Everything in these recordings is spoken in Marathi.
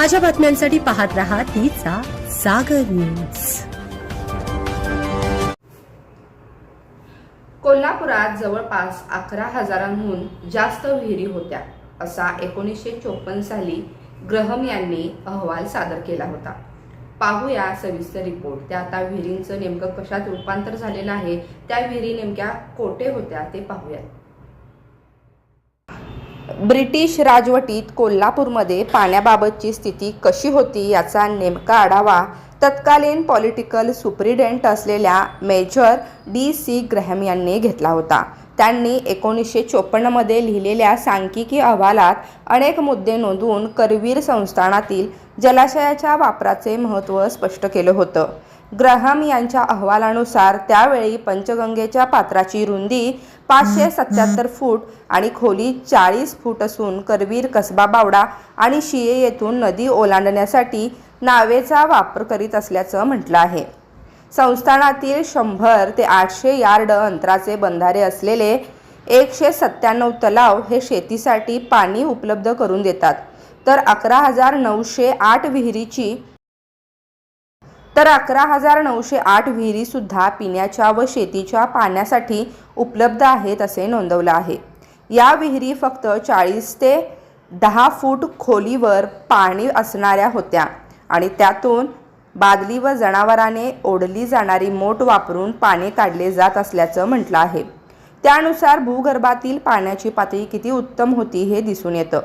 ताज्या बातम्यांसाठी पाहत रहा तिचा सागर न्यूज. कोल्हापुरात जवळपास अकरा हजारांहून जास्त विहिरी होत्या असा एकोणीसशे चोपन्न साली ग्रहम यांनी अहवाल सादर केला होता. पाहूया सविस्तर रिपोर्ट. त्या आता विहिरींचं नेमकं कशात रूपांतर झालेलं आहे त्या विहिरी नेमक्या कोठे होत्या ते पाहूयात. ब्रिटिश राजवटीत कोल्हापूरमध्ये पाण्याबाबतची स्थिती कशी होती याचा नेमका आढावा तत्कालीन पॉलिटिकल सुप्रिडेंट असलेल्या मेजर डी सी ग्रहम यांनी घेतला होता. त्यांनी एकोणीसशे चोपन्नमध्ये लिहिलेल्या सांख्यिकी अहवालात अनेक मुद्दे नोंदवून करवीर संस्थानातील जलाशयाच्या वापराचे महत्त्व स्पष्ट केलं होतं. ग्रहम यांच्या अहवालानुसार त्यावेळी पंचगंगेच्या पात्राची रुंदी पाचशे सत्याहत्तर फूट आणि खोली चाळीस फूट असून करवीर कसबा बावडा आणि शिये येथून नदी ओलांडण्यासाठी नावेचा वापर करीत असल्याचं म्हटलं आहे. संस्थानातील शंभर ते आठशे यार्ड अंतराचे बंधारे असलेले एकशे सत्त्याण्णव तलाव हे शेतीसाठी पाणी उपलब्ध करून देतात. तर अकरा हजार नऊशे आठ विहिरीची तर अकरा हजार नऊशे आठ विहिरीसुद्धा पिण्याच्या व शेतीच्या पाण्यासाठी उपलब्ध आहेत असे नोंदवलं आहे. या विहिरी फक्त चाळीस ते दहा फूट खोलीवर पाणी असणाऱ्या होत्या आणि त्यातून बादली व जनावराने ओढली जाणारी मोट वापरून पाणी काढले जात असल्याचं म्हटलं आहे. त्यानुसार भूगर्भातील पाण्याची पातळी किती उत्तम होती हे दिसून येतं.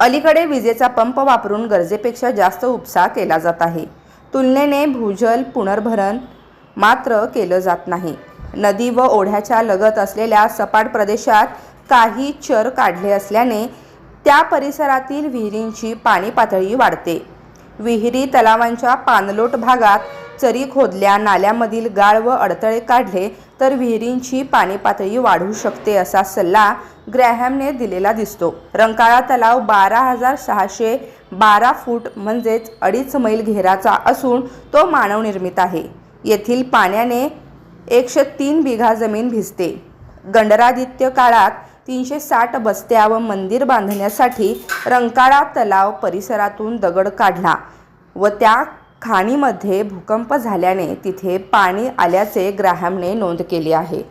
अलीकडे विजेचा पंप वापरून गरजेपेक्षा जास्त उपसा केला जात आहे. तुलनेने भूजल पुनर्भरण मात्र केलं जात नाही. नदी व ओढ्याच्या लगत असलेल्या सपाट प्रदेशात काही चर काढले असल्याने त्या परिसरातील विहिरींची पाणी पातळी वाढते. विहिरी तलावांच्या पाणलोट भागात चरी खोदल्या नाल्यामधील गाळ व अडथळे काढले तर विहिरींची पाणी पातळी वाढू शकते असा सल्ला ग्रॅहमने दिलेला दिसतो. रंकाळा तलाव बारा हजार सहाशे बारा फूट म्हणजेच अडीच मैल घेराचा असून तो मानवनिर्मित आहे. येथील पाण्याने एकशे तीन बिघा जमीन भिजते. गंडरादित्य काळात तीनशे साठ बस्त्या व मंदिर बांधण्यासाठी रंकाळा तलाव परिसरातून दगड काढला व त्या खाणीमध्ये भूकंप झाल्याने तिथे पाणी आल्याचे ग्राहमने नोंद केली आहे.